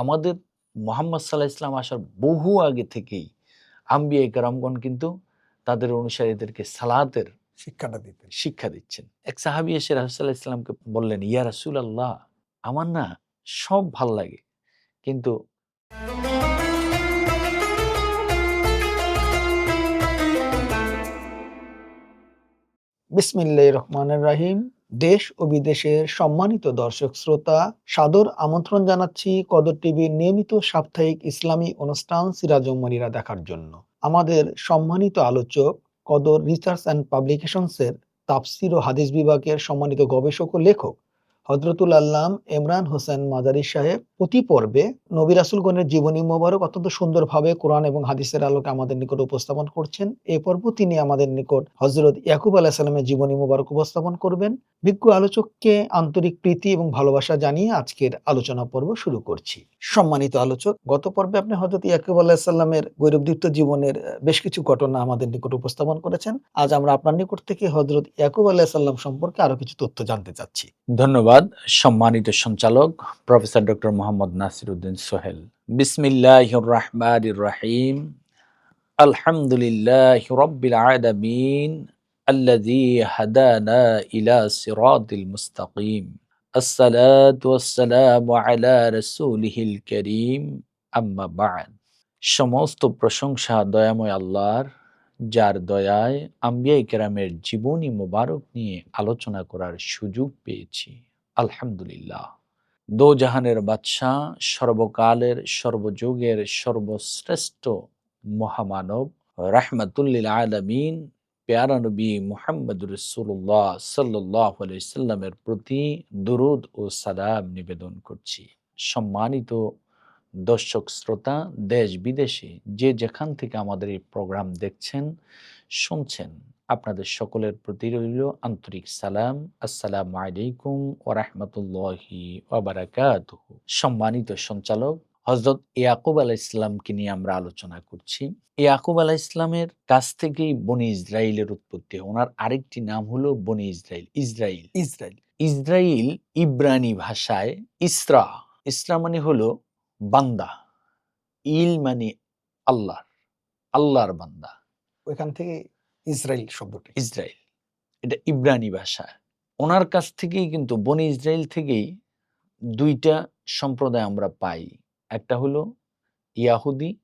আমাদের মোহাম্মদ সাল্লাহ ইসলাম আসার বহু আগে থেকেই আম্বিয়া কারামগণ কিন্তু তাদের অনুসারীদেরকে সালাতের শিক্ষাটা দিতেন। শিক্ষা দিচ্ছেন। এক সাহাবি এসে রাসুল্লাহ ইসলামকে বললেন ইয়া রাসুল আল্লাহ আমার না সব ভালো লাগে কিন্তু বিসমিল্লাহ রহমানের রাহিম দেশ ও বিদেশের সম্মানিত দর্শক শ্রোতা, সাদর আমন্ত্রণ জানাচ্ছি কদর টিভির নিয়মিত সাপ্তাহিক ইসলামী অনুষ্ঠান সিরাজমনিরা দেখার জন্য। আমাদের সম্মানিত আলোচক কদর রিসার্চ অ্যান্ড পাবলিকেশনসের তাফসির ও হাদিস বিভাগের সম্মানিত গবেষক ও লেখক হজরতুল আল্লাম ইমরান হোসেন মাজারি সাহেব প্রতি পর্বে নবী রাসুলগণের জীবনী মোবারক অত্যন্ত সুন্দরভাবে কোরআন এবং হাদিসের আলোকে আমাদের নিকট উপস্থাপন করছেন। এ পর্ব তিনি আমাদের নিকট হজরত ইয়াকুব আলাহ সাল্লামের জীবনী মোবারক উপস্থাপন করবেন। বিজ্ঞ আলোচককে আন্তরিক প্রীতি এবং ভালোবাসা জানিয়ে আজকের আলোচনা পর্ব শুরু করছি। সম্মানিত আলোচক, গত পর্বে আপনি হজরত ইয়াকুব আলাহ সাল্লামের গৌরবদীপ্ত জীবনের বেশ কিছু ঘটনা আমাদের নিকট উপস্থাপন করেছেন। আজ আমরা আপনার নিকট থেকে হজরত ইয়াকুব আলাহ সাল্লাম সম্পর্কে আরও কিছু তথ্য জানতে চাচ্ছি। ধন্যবাদ। সম্মানিত সঞ্চালক প্রফেসর ডক্টর মোহাম্মদ নাসির উদ্দিন সোহেল বিসমিল্লাহ রহমান রাহিম আলহামদুলিল্লাহ রব্বিল আলামিন الذي هدانا إلى صراط المستقيم الصلاة والسلام على رسوله الكريم أما بعد সমস্ত প্রশংসা দয়াময় আল্লাহর যার দয়ায় আম্বিয়া কেরামের জীবনী মোবারক নিয়ে আলোচনা করার সুযোগ পেয়েছি আলহামদুলিল্লাহ। দো জাহানের বাদশাহ, সর্বকালের, সর্বযুগের সর্বশ্রেষ্ঠ মহামানব রাহমাতুল্লিল আলমিন, পেয়ারা নবী মুহাম্মদ রসুল্লাহ সাল্লাহ সাল্লামের প্রতি দুরুদ ও সালাম নিবেদন করছি। সম্মানিত দর্শক শ্রোতা, দেশ বিদেশে যে যেখান থেকে আমাদের এই প্রোগ্রাম দেখছেন, শুনছেন আপনাদের সকলের প্রতি রইল আন্তরিক সালাম। আসসালামু আলাইকুম ও রহমতুল্লাহি সম্মানিত সঞ্চালক হজরত ইয়াকুব আলাহ ইসলামকে নিয়ে আমরা আলোচনা করছি। ইয়াকুব আলাহ ইসলামের কাছ থেকেই বনি ইসরায়েলের উৎপত্তি। ওনার আরেকটি নাম হলো বনি ইসরায়েল ইসরায়েল ইসরায়েল ইসরায়েল ইব্রানি ভাষায় ইসরা। ইসরা মানে হলো বান্দা। ইল মানে আল্লাহ আল্লাহর বান্দা। ওইখান থেকে ইসরায়েল শব্দটি। ইসরায়েল এটা ইব্রানি ভাষা। ওনার কাছ থেকেই কিন্তু বনি ইসরায়েল থেকেই দুইটা সম্প্রদায় আমরা পাই। একটা হলো ইয়াহুদি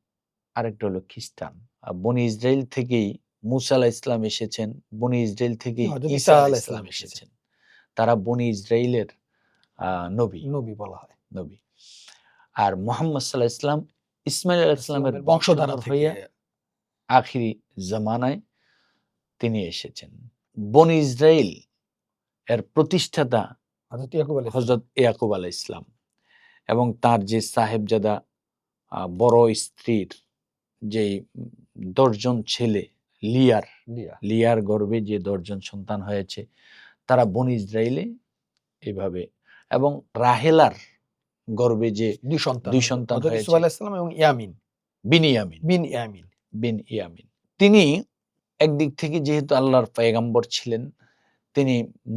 আর একটা হলো খ্রিস্টান। বনি ইসরায়েল থেকেই মুসা আলাহ ইসলাম এসেছেন বনি ইসরায়েল হযরত ঈসা আলাহ ইসলাম এসেছেন। তারা বনি ইসরায়েলের আহ, নবী। নবী বলা হয়। নবী। আর মোহাম্মদ সাল্লাহ ইসলাম ইসমাইল আলাহ ইসলামের বংশধারা থেকে হইয়া আখিরি জামানায় তিনি এসেছেন। বনি ইসরায়েল এর প্রতিষ্ঠাতা। হজরত ইয়াকুব আলাহ ইসলাম এবং তার যে সাহেবজাদা বড় স্ত্রীর যে দশজন ছেলে লিয়ার লিয়ার গর্ভে যে দশজন সন্তান হয়েছে তারা বন ইসরায়েলে এভাবে এবং রাহেলার গর্বে যে দুই সন্তান। দুই সন্তান হয়েছে। ইসমাইল আলাইহিস সালাম ইয়ামিন। বিন ইয়ামিন। বিন ইয়ামিন। তিনি একদিক থেকে যেহেতু আল্লাহর পয়গাম্বর ছিলেন তিনি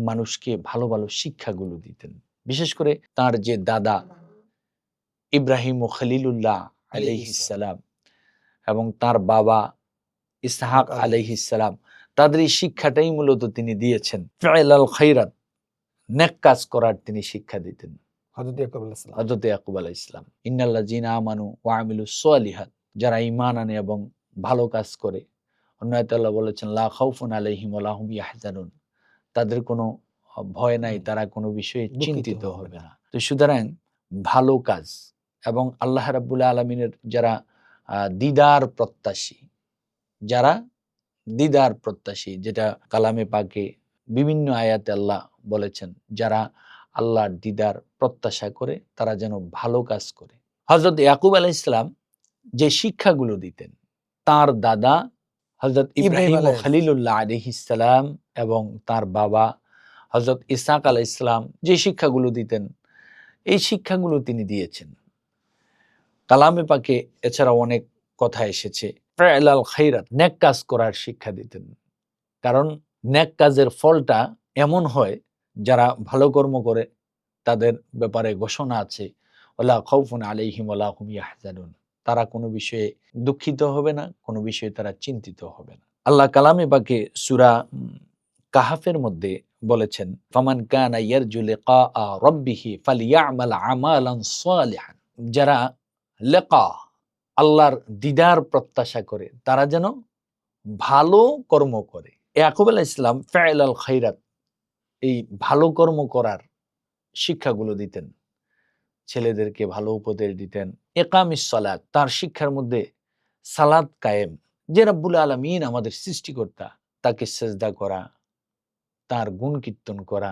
মানুষকে ভালো ভালো শিক্ষাগুলো দিতেন। বিশেষ করে তার যে দাদা ইব্রাহিম ও খলিলুল্লাহ আলাইহিসালাম এবং তার বাবা ইসহাক আলাইহিসালাম তাদের এই শিক্ষাটাই মূলত তিনি দিয়েছেন। ফেলাল খৈরাত নেক কাজ করার তিনি শিক্ষা দিতেন। হজরত ইয়াকুব আলাহ ইসলাম ইন্নাল্লাহ জিনা আমানু ওয়ামিলু সোয়ালিহাত যারা ইমান আনে এবং ভালো কাজ করে অন্যায়তাল্লাহ বলেছেন লা খাউফুন আলাইহিম ইয়াহজানুন। তাদের কোনো ভয় নাই তারা কোনো বিষয়ে চিন্তিত হবে না। তো সুতরাং ভালো কাজ এবং আল্লাহ রাব্বুল্লাহ আলমিনের যারা দিদার প্রত্যাশী যারা দিদার প্রত্যাশী যেটা কালামে পাকে বিভিন্ন আয়াতে আল্লাহ বলেছেন যারা আল্লাহর দিদার প্রত্যাশা করে তারা যেন ভালো কাজ করে। হজরত ইয়াকুব আলাহ ইসলাম যে শিক্ষাগুলো দিতেন তার দাদা হজরত ইব্রাহিম ও খালিলুল্লাহ আলহিসাম এবং তার বাবা হজরত ইসাক আলাহ ইসলাম যে শিক্ষাগুলো দিতেন এই শিক্ষাগুলো তিনি দিয়েছেন। কালামে পাকে এছাড়া অনেক কথা এসেছে। ফেলাল খাইরাত নেক কাজ করার শিক্ষা দিতেন। কারণ নেক কাজের ফলটা এমন হয় যারা ভালো কর্ম করে তাদের ব্যাপারে ঘোষণা আছে ওলা খৌফুন আলাইহিম ওলা হুম ইয়াহজানুন। তারা কোনো বিষয়ে দুঃখিত হবে না, কোনো বিষয়ে তারা চিন্তিত হবে না। আল্লাহ কালামে বাকে সুরা কাহাফের মধ্যে বলেছেন, ফামান কানা ইয়ারজু লিকা রাব্বিহি ফালিয়ামাল আমালান সালিহান। যারা লেকা, আল্লাহর দিদার প্রত্যাশা করে, তারা যেন ভালো কর্ম করে। ইয়াকুব আলাহ ইসলাম ফাইল আল খাইরাত এই ভালো কর্ম করার শিক্ষাগুলো দিতেন। ছেলেদেরকে ভালো উপদেশ দিতেন একামিস সালাত তার শিক্ষার মধ্যে সালাদ কায়েম। যে রাব্বুল আলমিন আমাদের সৃষ্টিকর্তা তাকে সেজদা করা তার গুণ কীর্তন করা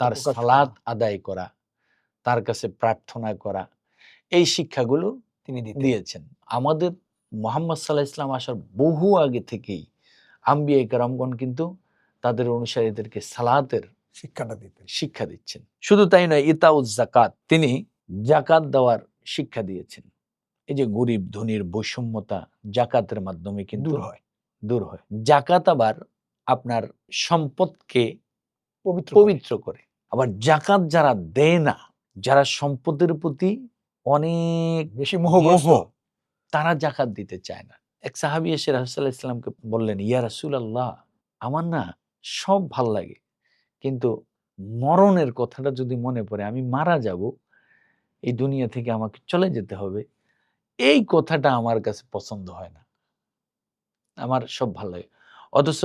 তার। সালাত আদায় করা তার কাছে প্রার্থনা করা এই শিক্ষাগুলো তিনি দিয়েছেন। আমাদের মোহাম্মদ সাল্লাহ ইসলাম আসার বহু আগে থেকেই আম্বিয়া কারামগণ কিন্তু তাদের অনুসারীদেরকে সালাতের শিক্ষাটা দিতেন। শিক্ষা দিচ্ছেন। শুধু তাই নয় ইতাউজ জাকাত তিনি জাকাত দেওয়ার শিক্ষা দিয়েছেন। এই যে গরিব ধনীর বৈষম্যতা জাকাতের মাধ্যমে কিন্তু দূর হয়। দূর হয়। জাকাত আবার আপনার সম্পদকে পবিত্র পবিত্র করে। আবার জাকাত যারা দেয় না যারা সম্পদের প্রতি অনেক বেশি মোহ, তারা জাকাত দিতে চায় না। এক সাহাবি এসে রাসুল্লাহ ইসলামকে বললেন ইয়া রাসুল আল্লাহ আমার না সব ভালো লাগে কিন্তু মরণের কথাটা যদি মনে পড়ে আমি মারা যাব এই দুনিয়া থেকে আমাকে চলে যেতে হবে। এই কথাটা আমার কাছে পছন্দ হয় না। আমার সব ভালো লাগে। অথচ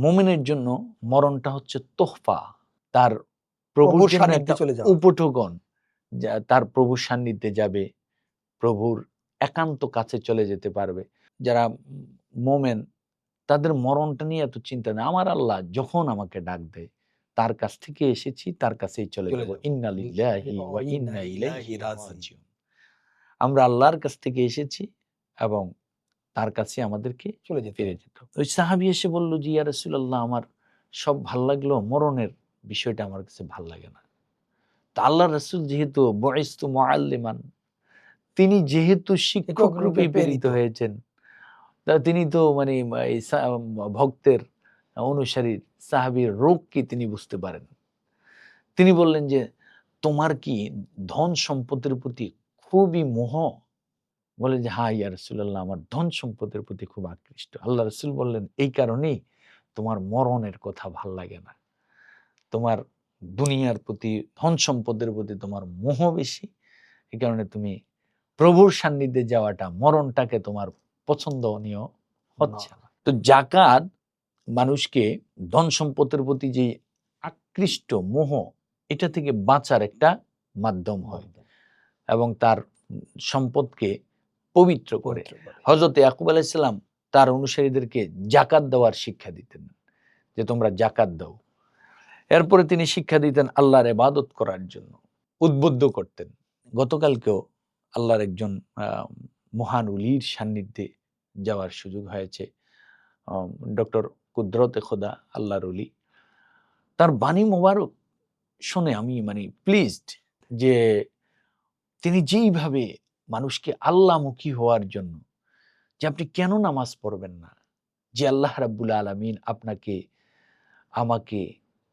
মুমিনের জন্য মরণটা হচ্ছে তোহফা। তার প্রভুর। উপটগণ তার প্রভুর সান্নিধ্যে যাবে। প্রভুর একান্ত কাছে চলে যেতে পারবে। যারা মোমেন তাদের মরণটা নিয়ে এত চিন্তা নেই। আমার আল্লাহ যখন আমাকে ডাক দেয় তার কাছ থেকে এসেছি তার কাছেই চলে যাব। ওয়া ইন্না ইলাইহি রাজিউন। আমরা আল্লাহর কাছ থেকে এসেছি এবং তার কাছে আমাদেরকে চলে যেতে ফিরে যেত ওই সাহাবি এসে বলল যে ইয়া রাসূলুল্লাহ আমার সব ভালো লাগল মরণের বিষয়টা আমার কাছে ভালো লাগে না। তা আল্লাহ রসুল যেহেতু বয়স্তু মুআল্লিমান তিনি যেহেতু শিক্ষক রূপে প্রেরিত। হয়েছেন তা তিনি তো মানে ভক্তের অনুসারীর সাহাবীর রোগ কি তিনি বুঝতে পারেন? তিনি বললেন যে, তোমার কি ধন সম্পদের প্রতি খুবই মোহ? বলে যে হ্যাঁ ইয়া রসুল্লাহ আমার ধন সম্পদের প্রতি খুব আকৃষ্ট। আল্লাহ রসুল বললেন, এই কারণেই তোমার মরণের কথা ভালো লাগে না। তোমার দুনিয়ার প্রতি, ধন সম্পদের প্রতি তোমার মোহ বেশি। এই কারণে তুমি প্রভুর সান্নিধ্যে যাওয়াটা, মরণটাকে তোমার পছন্দনীয় হচ্ছে না। তো জাকাত মানুষকে ধন সম্পদের প্রতি যে আকৃষ্ট মোহ এটা থেকে বাঁচার একটা মাধ্যম হয় এবং তার সম্পদকে পবিত্র করে। হজরত ইয়াকুব আলাইসাল্লাম তার অনুসারীদেরকে জাকাত দেওয়ার শিক্ষা দিতেন যে তোমরা জাকাত দাও। এরপরে তিনি শিক্ষা দিতেন আল্লাহর ইবাদত করার জন্য উদ্বুদ্ধ করতেন। গতকালকেও আল্লাহর একজন আহ, মহান উলির সান্নিধ্যে যাওয়ার সুযোগ হয়েছে। ডক্টর কুদরতে খোদা, আল্লাহর উলি তার বাণী মোবারক শুনে আমি মানে প্লিজড যে তিনি যেইভাবে মানুষকে আল্লাহমুখী হওয়ার জন্য যে আপনি কেন নামাজ পড়বেন না? যে আল্লাহ রাব্বুল আলামিন আপনাকে, আমাকে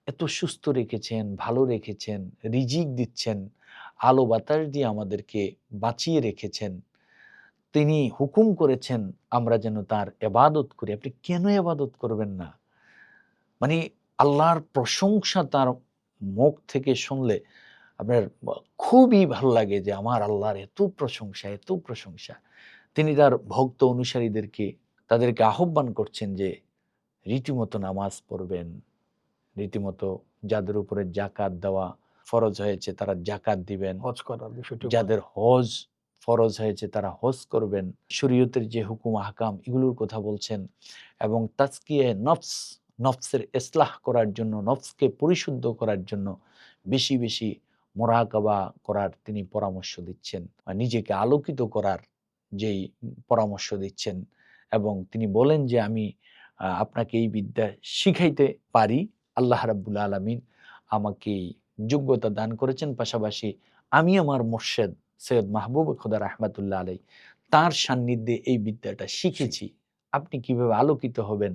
এত সুস্থ রেখেছেন, ভালো রেখেছেন, রিজিক দিচ্ছেন, আলো বাতাস দিয়ে আমাদেরকে বাঁচিয়ে রেখেছেন তিনি হুকুম করেছেন আমরা যেন তার এবাদত করি। আপনি কেন এবাদত করবেন না? মানে আল্লাহর প্রশংসা তার মুখ থেকে শুনলে আপনার খুবই ভালো লাগে যে আমার আল্লাহর এত প্রশংসা এত প্রশংসা। তিনি তার ভক্ত অনুসারীদেরকে তাদেরকে আহ্বান করছেন যে রীতিমতো নামাজ পড়বেন রীতিমতো যাদের উপরে জাকাত দেওয়া ফরজ হয়েছে তারা জাকাত দিবেন। হজ করার বিষয়টি যাদের হজ ফরজ হয়েছে, তারা হজ করবেন। শরীয়তের যে হুকুম, আহকাম, এগুলোর কথা বলছেন এবং তাজকিয়ে নফস, নফসের ইসলাহ করার জন্য, নফসকে পরিশুদ্ধ করার জন্য বেশি বেশি মোরাকাবা করার তিনি পরামর্শ দিচ্ছেন বা নিজেকে আলোকিত করার যেই পরামর্শ দিচ্ছেন এবং তিনি বলেন যে, আমি আপনাকে এই বিদ্যা শিখাইতে পারি। আল্লাহ রাব্বুল আলামিন আমাকে যোগ্যতা দান করেছেন। পাশাপাশি আমি আমার মোর্শেদ সৈয়দ মাহবুব খোদা রহমাতুল্লাহ আলাই তার সান্নিধ্যে এই বিদ্যাটা শিখেছি। আপনি কীভাবে আলোকিত হবেন?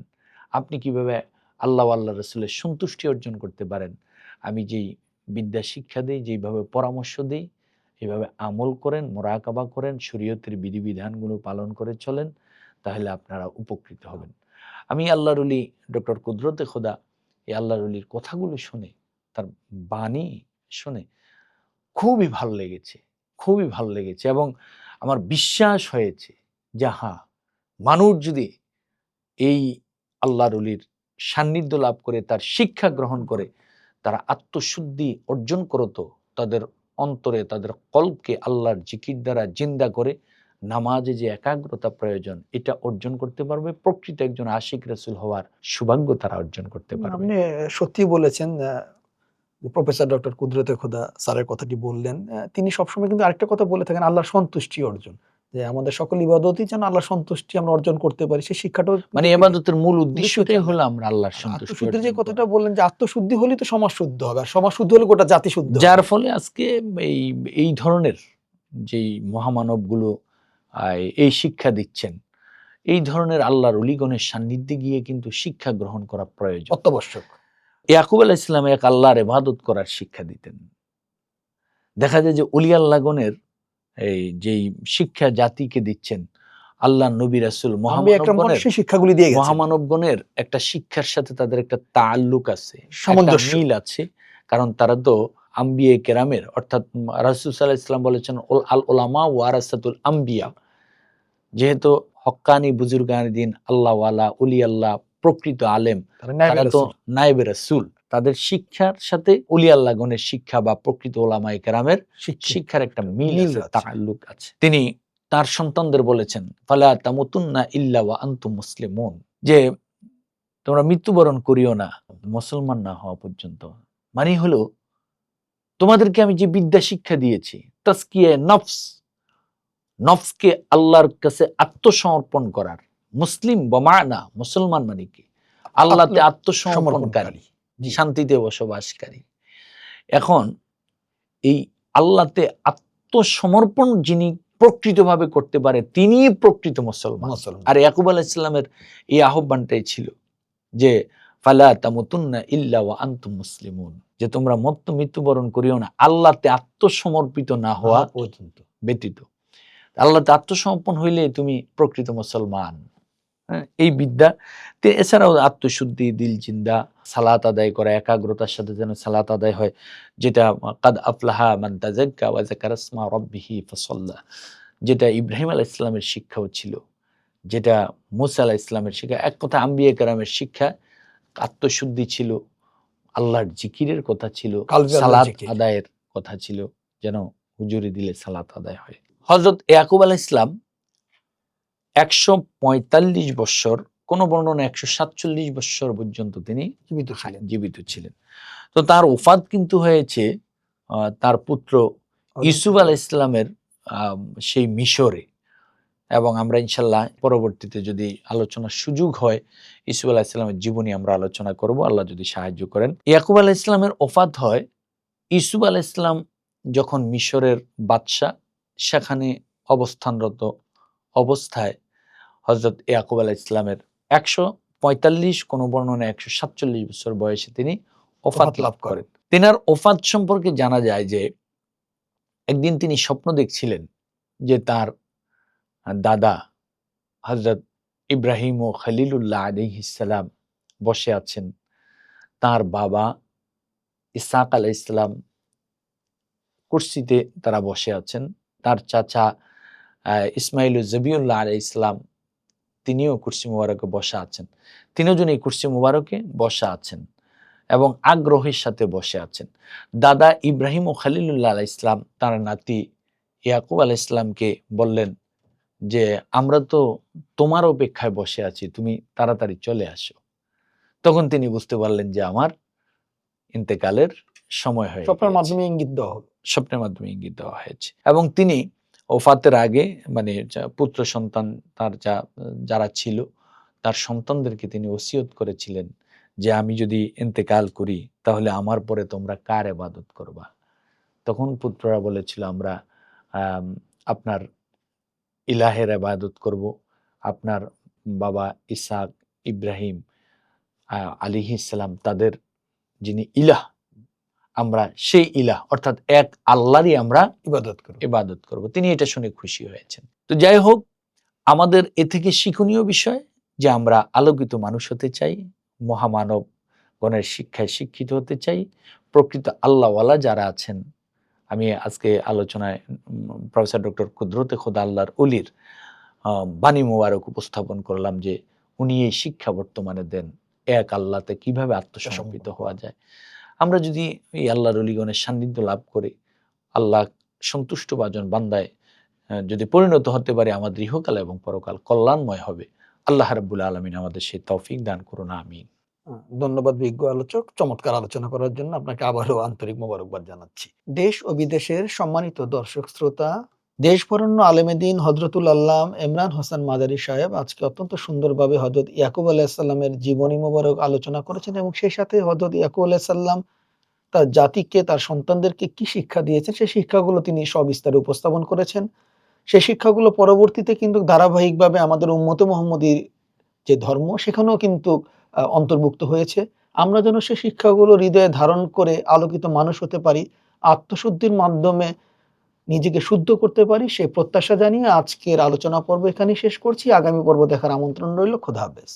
আপনি কীভাবে আল্লাহ আল্লাহ রসুলের সন্তুষ্টি অর্জন করতে পারেন? আমি যেই বিদ্যা শিক্ষা দিই, যেইভাবে পরামর্শ দিই এভাবে আমল করেন, মোরাকাবা করেন, শরীয়তের বিধিবিধানগুলো পালন করে চলেন, তাহলে আপনারা উপকৃত হবেন। আমি আল্লাহর অলি ডক্টর কুদরতে খোদা, এই আল্লাহর অলির কথাগুলো শুনে, তার বাণী শুনে খুবই ভালো লেগেছে। খুবই ভালো লেগেছে এবং আমার বিশ্বাস হয়েছে যে হ্যাঁ মানুষ যদি এই আল্লাহর অলির সান্নিধ্য লাভ করে, তার শিক্ষা গ্রহণ করে, তারা আত্মশুদ্ধি অর্জন করতো, তাদের অন্তরে, তাদের কল্পকে আল্লাহর জিকির দ্বারা জিন্দা করে, নামাজে যে একাগ্রতা প্রয়োজন, এটা অর্জন করতে পারবে, প্রকৃত একজন আশিক রসুল হওয়ার সৌভাগ্য তারা অর্জন করতে পারবে। আপনি সত্যি বলেছেন প্রফেসর ডক্টর কুদরতে খোদা স্যারের কথাটি বললেন তিনি সবসময় কিন্তু আরেকটা কথা বলে থাকেন আল্লাহর সন্তুষ্টি অর্জন। যে আমাদের সকল ইবাদতই যেন আল্লাহর সন্তুষ্টি আমরা অর্জন করতে পারি সেই শিক্ষাটা মানে ইবাদতের মূল উদ্দেশ্যটাই হলো আমরা আল্লাহর সন্তুষ্টি যে কথাটা বললেন যে আত্মশুদ্ধি হলেই তো সমাজ শুদ্ধ হবে আর সমাজ শুদ্ধ হলে গোটা জাতি শুদ্ধ যার ফলে আজকে এই এই ধরনের যেই মহামানবগুলো এই শিক্ষা দিচ্ছেন এই ধরনের আল্লাহর অলিগণের সান্নিধ্যে গিয়ে কিন্তু শিক্ষা গ্রহণ করা প্রয়োজন। অত্যাবশ্যক। ইয়াকুব আলাহ ইসলাম এক আল্লাহর এবাদত করার শিক্ষা দিতেন। দেখা যায় যে অলি আল্লাহগণের এই যেই শিক্ষা জাতিকে দিচ্ছেন আল্লাহ নবী রাসুল শিক্ষাগুলি দিয়ে মহামানবগণের একটা শিক্ষার সাথে তাদের একটা তাল্লুক আছে সামঞ্জস্য। মিল আছে। কারণ তারা তো আম্বিয়ে কেরামের অর্থাৎ রাসুল সাল্লাহ ইসলাম বলেছেন আল ওলামা ওয়ারাসাতুল আম্বিয়া। যেহেতু হক্কানি বুজুর্গান দিন আল্লাহ ওয়ালা উলি আল্লাহ প্রকৃত আলেম তারা তো নায়েবে রাসূল। তাদের শিক্ষার সাথে আল্লাহ শিক্ষা বা প্রকৃত ওলামায়ে কেরামের শিক্ষার একটা মিল। তাল্লুক আছে তিনি তার সন্তানদের বলেছেন ফালা তামুতুন্না ইল্লা ওয়া আনতুম মুসলিমুন। যে তোমরা মৃত্যুবরণ করিও না মুসলমান না হওয়া পর্যন্ত। মানে হলো তোমাদেরকে আমি যে বিদ্যা শিক্ষা দিয়েছি তাসকিয়ে নফস নফসকে আল্লাহর কাছে আত্মসমর্পণ করার মুসলিম বমানা মুসলমান মানে কি? আল্লাহতে আত্মসমর্পণকারী শান্তিতে বসবাসকারী। এখন এই আল্লাহতে আত্মসমর্পণ যিনি প্রকৃতভাবে করতে পারে তিনিই প্রকৃত মুসলমান। আর ইয়াকুব আলাহ ইসলামের এই আহ্বানটাই ছিল যে ফালা তামুতুন্না ইল্লা ওয়া আনতুম মুসলিমুন। যে তোমরা মত্ত মৃত্যুবরণ করিও না। আল্লাহতে আত্মসমর্পিত না হওয়া পর্যন্ত। ব্যতীত। আল্লাহতে আত্মসমর্পণ হইলে তুমি প্রকৃত মুসলমান। এই বিদ্যা। তে এছাড়াও আত্মশুদ্ধি দিল চিন্তা সালাত আদায় করা একাগ্রতার সাথে যেন সালাত আদায় হয় যেটা কাদ আফলাহা মান তাজাক্কা ওয়া রাব্বিহি যেটা ইব্রাহিম আলাইহিস ইসলামের শিক্ষাও ছিল যেটা মুসা আলাইহিস ইসলামের শিক্ষা। এক কথা আম্বিয়া কেরামের শিক্ষা আত্মশুদ্ধি ছিল আল্লাহর জিকিরের কথা ছিল সালাত আদায়ের কথা ছিল যেন হুজুরি দিলে সালাত আদায় হয়। হজরত ইয়াকুব আলাহ ইসলাম একশো পঁয়তাল্লিশ বৎসর কোন বর্ণনা একশো সাতচল্লিশ বৎসর পর্যন্ত তিনি জীবিত ছিলেন জীবিত ছিলেন। তো তার ওফাত কিন্তু হয়েছে তার পুত্র ইসুফ আল ইসলামের সেই মিশরে। এবং আমরা ইনশাল্লাহ পরবর্তীতে যদি আলোচনার সুযোগ হয় ইসুফ আলাহ ইসলামের জীবনী আমরা আলোচনা করব আল্লাহ যদি সাহায্য করেন। ইয়াকুব আলাহ ইসলামের ওফাত হয় ইসুফ আলাহ ইসলাম যখন মিশরের বাদশাহ সেখানে অবস্থানরত অবস্থায় হজরত ইয়াকুব আলাহ ইসলামের একশো পঁয়তাল্লিশ কোনো বর্ণনা একশো সাতচল্লিশ বছর বয়সে তিনি ওফাত লাভ করেন। তেনার ওফাত সম্পর্কে জানা যায় যে একদিন তিনি স্বপ্ন দেখছিলেন যে তার দাদা হজরত ইব্রাহিম ও খলিলুল্লাহ আলিহিসাল্লাম বসে আছেন। তার বাবা ইসাক আলাহ ইসলাম কুর্সিতে তারা বসে আছেন। তার চাচা আহ, ইসমাইল জবিউল্লাহ আলাই ইসলাম তিনিও কুর্সি মুবারকে বসা আছেন। তিনজন এই কুর্সি মুবারকে বসা আছেন এবং আগ্রহের সাথে বসে আছেন। দাদা ইব্রাহিম ও খালিলুল্লাহ আলাহ ইসলাম তার নাতি ইয়াকুব আলাহ ইসলামকে বললেন যে আমরা তো তোমার অপেক্ষায় বসে আছি তুমি তাড়াতাড়ি চলে আসো। তখন তিনি বুঝতে পারলেন যে আমার ইন্তেকালের সময় হয়ে স্বপ্নের মাধ্যমে ইঙ্গিত দেওয়া স্বপ্নের মাধ্যমে ইঙ্গিত দেওয়া হয়েছে। এবং তিনি ওফাতের আগে মানে পুত্র সন্তান তার যা, যারা ছিল, তার সন্তানদেরকে তিনি ওসিয়ত করেছিলেন যে, আমি যদি ইন্তেকাল করি, তাহলে আমার পরে তোমরা কার এবাদত করবা? তখন পুত্ররা বলেছিল, আমরা আপনার ইলাহের এবাদত করব। আপনার বাবা ইসাক, ইব্রাহিম আলিহ ইসলাম তাদের যিনি ইলাহ আমরা সেই ইলাহ অর্থাৎ এক আল্লাহরই আমরা ইবাদত করব। ইবাদত করব। তিনি এটা শুনে খুশি হয়েছেন। তো যাই হোক আমাদের এ থেকে শিক্ষণীয় বিষয় যে আমরা আলোকিত মানুষ হতে চাই মহামানব গণের শিক্ষায় শিক্ষিত হতে চাই প্রকৃত আল্লাহওয়ালা যারা আছেন আমি আজকে আলোচনায় প্রফেসর ডক্টর কুদরতে খোদা আল্লাহর অলির বাণী মোবারক উপস্থাপন করলাম যে উনি এই শিক্ষা বর্তমানে দেন এক আল্লাহতে কীভাবে আত্মসমর্পিত হওয়া যায়। আমরা যদি এই আল্লাহর অলিগণের সান্নিধ্য লাভ করে, আল্লাহ সন্তুষ্ট বাজন বান্দায় যদি পরিণত হতে পারে আমাদের ইহকাল এবং পরকাল, কল্যাণময় হবে। আল্লাহ রাব্বুল আলমিন আমাদের সেই তৌফিক দান করুন, আমিন। ধন্যবাদ বিজ্ঞ আলোচক। চমৎকার আলোচনা করার জন্য আপনাকে আবারও আন্তরিক মোবারকবাদ জানাচ্ছি। দেশ ও বিদেশের সম্মানিত দর্শক, শ্রোতা দেশবরণ্য আলেমেদিন হজরতুল আল্লাহ ইমরান হোসেন মাদারি সাহেব আজকে অত্যন্ত সুন্দরভাবে হজরত ইয়াকুব আলাইসাল্লামের জীবনী মোবারক আলোচনা করেছেন এবং সেই সাথে হজরত ইয়াকুব আলাইসাল্লাম তার জাতিকে, তার সন্তানদেরকে কি শিক্ষা দিয়েছেন সেই শিক্ষাগুলো তিনি সবিস্তারে উপস্থাপন করেছেন। সেই শিক্ষাগুলো পরবর্তীতে কিন্তু ধারাবাহিকভাবে আমাদের উম্মতে মোহাম্মদীর যে ধর্ম সেখানেও কিন্তু অন্তর্ভুক্ত হয়েছে। আমরা যেন সেই শিক্ষাগুলো হৃদয়ে ধারণ করে আলোকিত মানুষ হতে পারি, আত্মশুদ্ধির মাধ্যমে নিজেকে শুদ্ধ করতে পারি, সেই প্রত্যাশা জানিয়ে আজকের আলোচনা পর্ব এখানেই শেষ করছি। আগামী পর্ব দেখার আমন্ত্রণ রইল। খোদা হাফেজ।